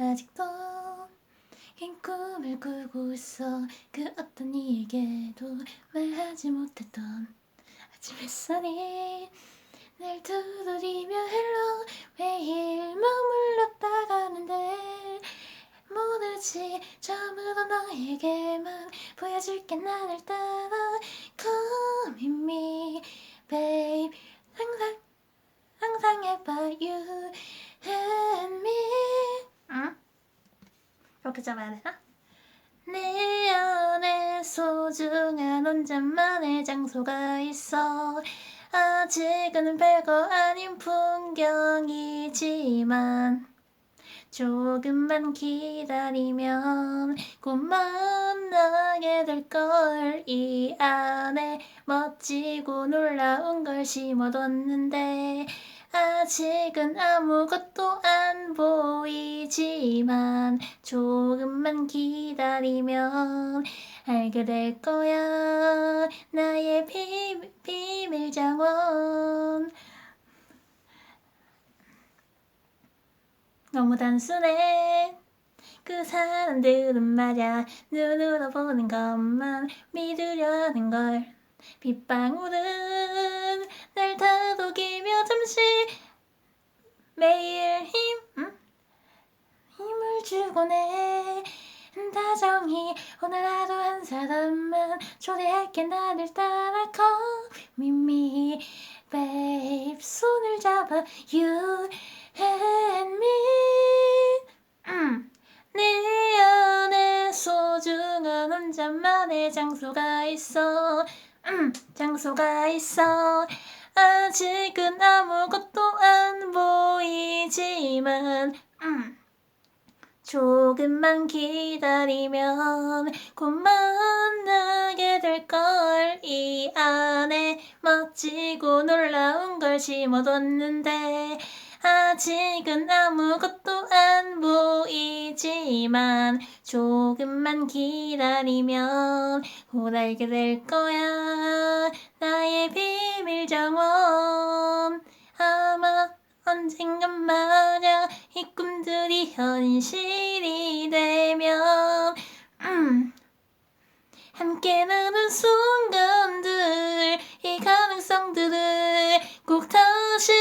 아직도 긴 꿈을 꾸고 있어. 그 어떤 이에게도 말하지 못했던 아침 햇살이 날 두드리며 헬로 매일 머물렀다 가는데 모르지 처음으로 너에게만 보여줄게 나를 따라 Come with me babe. 항상 이렇게 잡아야 되나? 내 안에 소중한 혼자만의 장소가 있어 아직은 별거 아닌 풍경이지만 조금만 기다리면 곧 만나게 될 걸 이 안에 멋지고 놀라운 걸 심어뒀는데 아직은 아무것도 안 보이지만 조금만 기다리면 알게 될 거야. 나의 비, 비밀 정원. 너무 단순해. 그 사람들은 말야. 눈으로 보는 것만 믿으려는 걸. 빗방울은 날 다독이며 잠시 매일? 힘을 주곤 해 다정히 오늘 하루 한 사람만 초대할게. 나를 따라 with me babe 손을 잡아. You and me. 음. 내 안에 소중한 혼자만의 장소가 있어. 음, 장소가 있어. 아직은 아무것도 안 보이지만 음, 조금만 기다리면 곧 만나게 될 걸. 이 안에 멋지고 놀라운 걸 심어뒀는데 아직은 아무것도 안 보이지만 조금만 기다리면 곧 알게 될 거야. 나의 비밀 정원. 아마 언젠간 말야 이 꿈 들이 현실이 되면. 음, 함께 나눈 순간들 이 가능성들을 꼭 다시